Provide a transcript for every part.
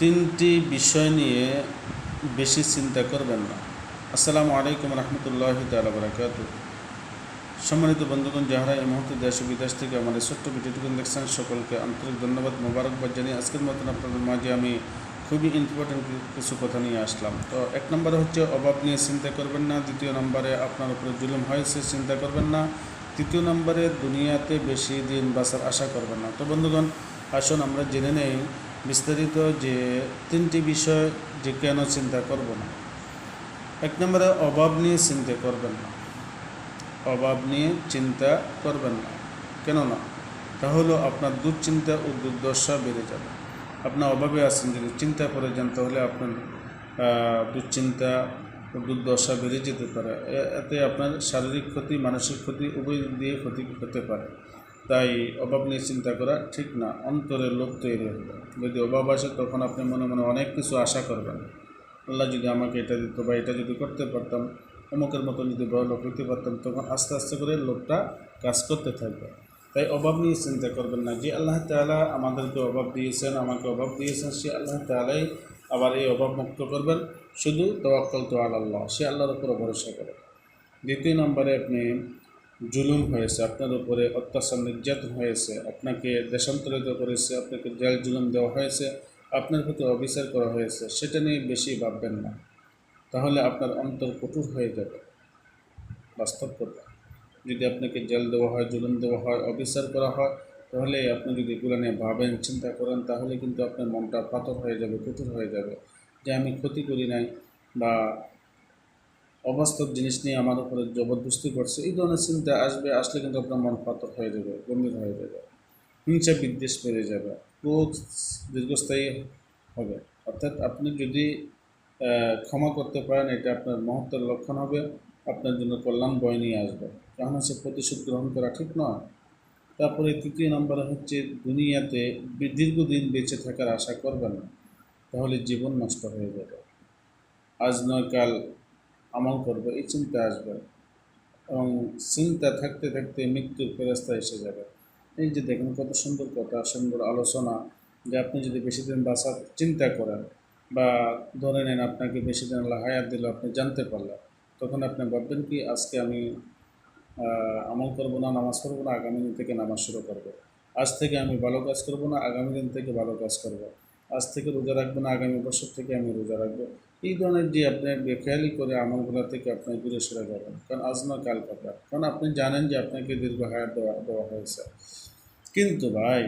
তিনটি বিষয় নিয়ে বেশি চিন্তা করবেন না। আসসালামু আলাইকুম রহমতুল্লাহ তালা সম্মানিত বন্ধুগণ, যাহারা এই মুহূর্তে দেশ বিদেশ থেকে আমাদের ছোট্ট ভিডিওটুকুন দেখছেন, সকলকে আন্তরিক ধন্যবাদ, মোবারকবাদ জানিয়ে আজকের মতন আপনাদের মাঝে আমি খুবই ইম্পর্টেন্ট কিছু কথা নিয়ে আসলাম। তো এক নম্বরে হচ্ছে, অভাব নিয়ে চিন্তা করবেন না। দ্বিতীয় নম্বরে, আপনার উপরে জুলুম হয়েছে, চিন্তা করবেন না। তৃতীয় নম্বরে, দুনিয়াতে বেশি দিন বাঁচার আশা করবেন না। তো বন্ধুগণ, আসুন আমরা জেনে নেই বিস্তারিত যে তিনটি বিষয় যে কেন চিন্তা করব না। এক নম্বরে, অভাব নিয়ে চিন্তা করবেন না। অভাব নিয়ে চিন্তা করবেন না। কেন না তাহলে আপনার দুশ্চিন্তা ও দুর্দশা বেড়ে যাবে। আপনার অভাবে আছেন, যদি চিন্তা করে যান, তাহলে আপনার দুশ্চিন্তা ও দুর্দশা বেড়ে যেতে পারে। এতে আপনার শারীরিক ক্ষতি, মানসিক ক্ষতি উভয় দিয়ে ক্ষতি হতে পারে। তাই অভাব নিয়ে চিন্তা করা ঠিক না, অন্তরের লোক তৈরি হবে। যদি অভাব আসে, তখন আপনি মনে মনে অনেক কিছু আশা করবেন। আল্লাহ যদি আমাকে এটা দিত বা এটা যদি করতে পারতাম, অমুকের মতো যদি বড় লোক হইতে পারতাম, তখন আস্তে আস্তে করে লোকটা কাজ করতে থাকবে। তাই অভাব নিয়ে চিন্তা করবেন না যে আল্লাহ তাআলা আমাদেরকে অভাব দিয়েছেন, আমাকে অভাব দিয়েছেন, সে আল্লাহ তাআলাই আবার এই অভাব মুক্ত করবেন। শুধু তওয়াক্কাল তো আল্লাহ সে আল্লাহর উপরে ভরসা করে। দ্বিতীয় নম্বরে আপনি জুলুম হয়েছে, আপনার উপরে অত্যাচার, নির্যাতন হয়েছে, আপনাকে দেশান্তরিত করেছে, আপনাকে জেল জুলুম দেওয়া হয়েছে, আপনার প্রতি অবিচার করা হয়েছে, সেটা নিয়ে বেশি ভাববেন না। তাহলে আপনার অন্তর কঠোর হয়ে যাবে। বাস্তব কথা। যদি আপনাকে জেল দেওয়া হয়, জুলুম দেওয়া হয়, অবিচার করা হয়, তাহলে আপনি যদি এগুলো নিয়ে ভাবেন, চিন্তা করেন, তাহলে কিন্তু আপনার মনটা পাথর হয়ে যাবে, কঠোর হয়ে যাবে। যে আমি ক্ষতি করি নাই বা অবাস্তব জিনিস নিয়ে আমার উপরে জবরদস্তি করছে, এই ধরনের চিন্তা আসবে, আসলে কিন্তু আপনার মন পাথর হয়ে যাবে, গম্ভীর হয়ে যাবে, হিংসা বিদ্বেষ বেড়ে যাবে, ক্রোধ দীর্ঘস্থায়ী হবে। অর্থাৎ আপনি যদি ক্ষমা করতে পারেন, এটা আপনার মহত্বের লক্ষণ হবে, আপনার জন্য কল্যাণ বয় নিয়ে আসবে। কারণ হচ্ছে প্রতিশোধ গ্রহণ করা ঠিক নয়। তারপরে তৃতীয় নম্বরে হচ্ছে, দুনিয়াতে দীর্ঘদিন বেঁচে থাকার আশা করবেন তাহলে জীবন নষ্ট হয়ে যাবে। আজ নয় কাল আমল করবে, এই চিন্তা আসবে। এবং চিন্তা থাকতে থাকতে মৃত্যুর ফেরস্তা এসে যাবে। এই যে দেখেন কত সুন্দর কথা, সুন্দর আলোচনা যে আপনি যদি বেশি দিন বাঁচার চিন্তা করেন বা ধরে নেন আপনাকে বেশি দিন আল্লাহ হায়াত দিল, আপনি জানতে পারলেন, তখন আপনি ভাববেন কি, আজকে আমি আমল করব না, নামাজ পড়ব না, আগামী দিন থেকে নামাজ শুরু করব। আজ থেকে আমি ভালো কাজ করব না, আগামী দিন থেকে ভালো কাজ করব। আজ থেকে রোজা রাখব না আগামী বছর থেকে আমি রোজা রাখব। এই ধরনের যে আপনি বেখেয়ালি করে আমলগুলো থেকে আপনি দূরে সরে যাবেন। কারণ আজ না কাল কথা। কারণ আপনি জানেন যে আপনাকে দীর্ঘ হায়াত দেওয়া দেওয়া হয়েছে। কিন্তু ভাই,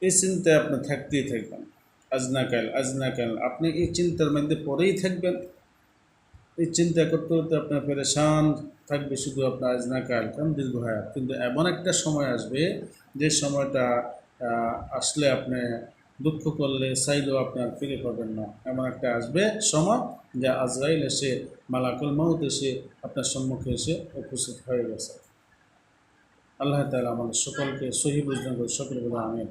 এই চিন্তায় আপনি থাকতেই থাকবেন। আজ না কাল, আজ না কাল। আপনি এই চিন্তার মধ্যে পরেই থাকবেন। এই চিন্তা করতে করতে আপনার পেরেশান থাকবে শুধু আপনার আজ না কাল, কারণ দীর্ঘ হায়াত। কিন্তু এমন একটা সময় আসবে, যে সময়টা আসলে আপনি দুঃখ করলে চাইলেও আপনার ফিরে পাবেন না। এমন একটা আসবে সময় যে আজরাইল এসে, মালাকুল মাউত এসে আপনার সম্মুখে এসে উপস্থিত হয়ে গেছে। আল্লাহ তালা আমাদের সকলকে সহি বুঝদান সকলে বলে